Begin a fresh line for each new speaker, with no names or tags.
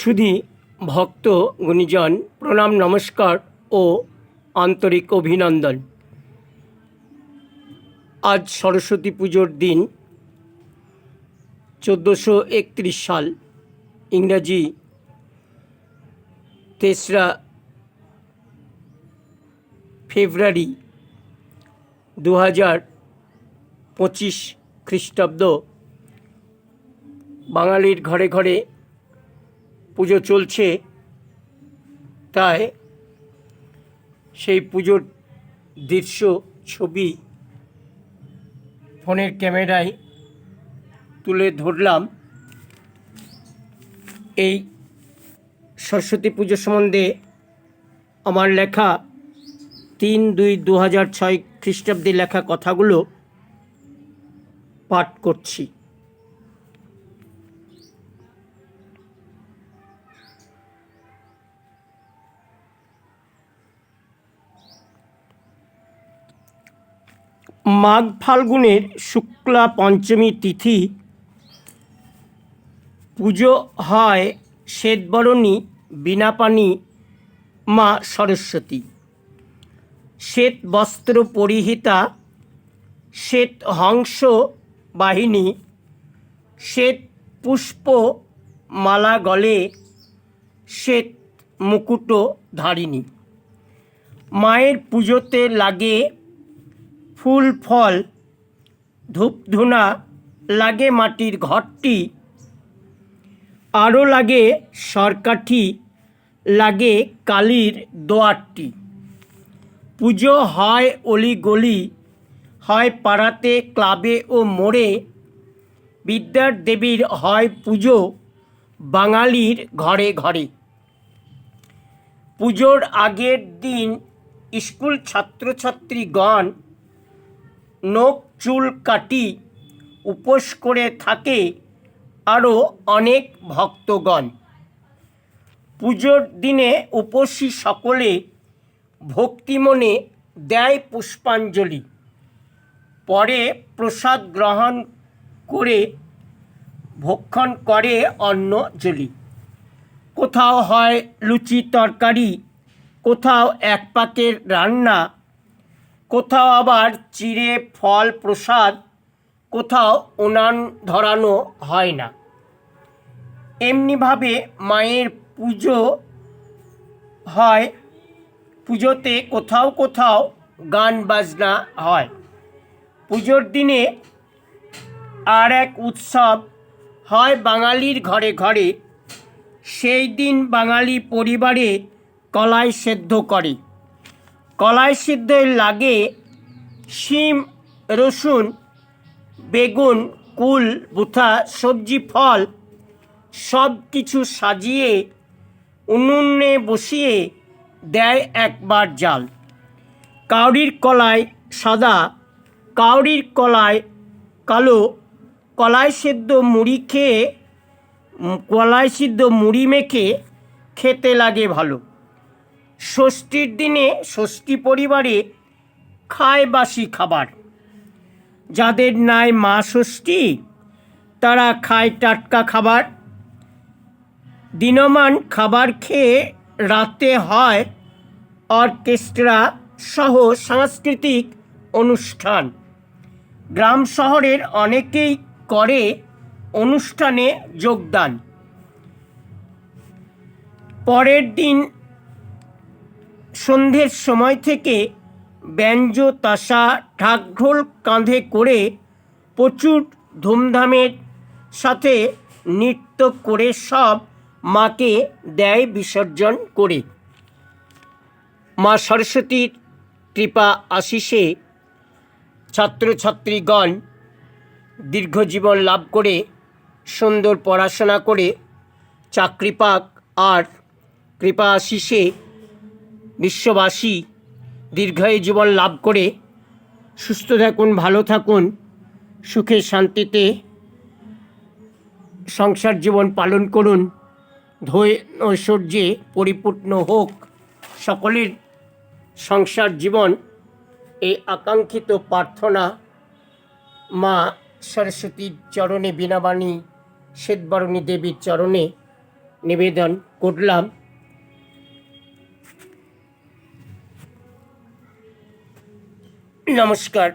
সুধী ভক্ত গুণীজন প্রণাম, নমস্কার ও আন্তরিক অভিনন্দন। আজ সরস্বতী পুজোর দিন, চোদ্দোশো একত্রিশ সাল, ইংরাজি তেসরা ফেব্রুয়ারি দু হাজার পঁচিশ খ্রিস্টাব্দ। বাঙালির ঘরে ঘরে পুজো চলছে, তাই সেই পুজোর দৃশ্য, ছবি ফোনের ক্যামেরায় তুলে ধরলাম। এই সরস্বতী পুজো সম্বন্ধে আমার লেখা তিন দুই দু হাজার ছয় খ্রিস্টাব্দে লেখা কথাগুলো পাঠ করছি। মাঘ ফাল্গুনের শুক্লা পঞ্চমী তিথি, পুজো হয় শ্বেতবরণী বীণাপানি মা সরস্বতী। শ্বেত বস্ত্র পরিহিতা, শ্বেত হংস বাহিনী, শ্বেত পুষ্প মালা গলে, শ্বেত মুকুট ধারিণী। মায়ের পুজোতে লাগে ফুল, ফল, ধূপধুনা লাগে মাটির ঘরটি, আরও লাগে সরকাঠি, লাগে কালীর দোয়ারটি। পুজো হয় অলি গলি, হয় পাড়াতে, ক্লাবে ও মোড়ে। বিদ্যার দেবীর হয় পুজো বাঙালির ঘরে ঘরে। পুজোর আগের দিন স্কুল ছাত্রছাত্রীগণ নখ চুল কাটি উপোস করে থাকে আরও অনেক ভক্তগণ। পুজোর দিনে উপসী সকলে ভক্তিমনে দেয় পুষ্পাঞ্জলি। পরে প্রসাদ গ্রহণ করে ভক্ষণ করে অন্ন জলি। কোথাও হয় লুচি তরকারি, কোথাও এক পাকের রান্না কোথাও আবার চিড়ে ফল প্রসাদ কোথাও উনান ধরানো হয় না। এমনিভাবে মায়ের পুজো হয়, পুজোতে কোথাও কোথাও গান বাজনা হয়। পুজোর দিনে আর এক উৎসব হয় বাঙালির ঘরে ঘরে। সেই দিন বাঙালি পরিবারে কলাই সেদ্ধ করে। কলাই সিদ্ধের লাগে শিম, রসুন, বেগুন, কুল, বুথা, সবজি, ফল সব কিছু সাজিয়ে উনুনে বসিয়ে দেয় একবার জাল। কাউরির কলায় সাদা, কাউরির কলায় কালো। কলাই সেদ্ধ মুড়ি খেয়ে, কলাই সিদ্ধ মুড়ি মেখে খেতে লাগে ভালো। ষষ্ঠীর দিনে ষষ্ঠী পরিবারে খায় বাসি খাবার। যাদের নাই মা ষষ্ঠী, তারা খায় টাটকা খাবার। দিনমান খাবার খেয়ে রাতে হয় অর্কেস্ট্রা সহ সাংস্কৃতিক অনুষ্ঠান। গ্রাম শহরের অনেকেই করে অনুষ্ঠানে যোগদান। পরের দিন সন্ধ্যের সময় থেকে ব্যঞ্জ, তাসা ঢাকঢোল কাঁধে করে প্রচুর ধুমধামের সাথে নৃত্য করে সব মাকে দেয় বিসর্জন করে। মা সরস্বতীর কৃপা আশিসে ছাত্রছাত্রীগণ দীর্ঘজীবন লাভ করে সুন্দর পড়াশোনা করে চাকরি পাক আর কৃপা আশিসে বিশ্ববাসী দীর্ঘায়ু জীবন লাভ করে সুস্থ থাকুন, ভালো থাকুন, সুখে শান্তিতে সংসার জীবন পালন করুন। ধৈ ঐশ্বর্যে পরিপূর্ণ হোক। সকলের সংসার জীবন এই আকাঙ্ক্ষিত প্রার্থনা মা সরস্বতীর চরণে বীণাবাণী শ্বেতবরণী দেবীর চরণে নিবেদন করলাম। নমস্কার।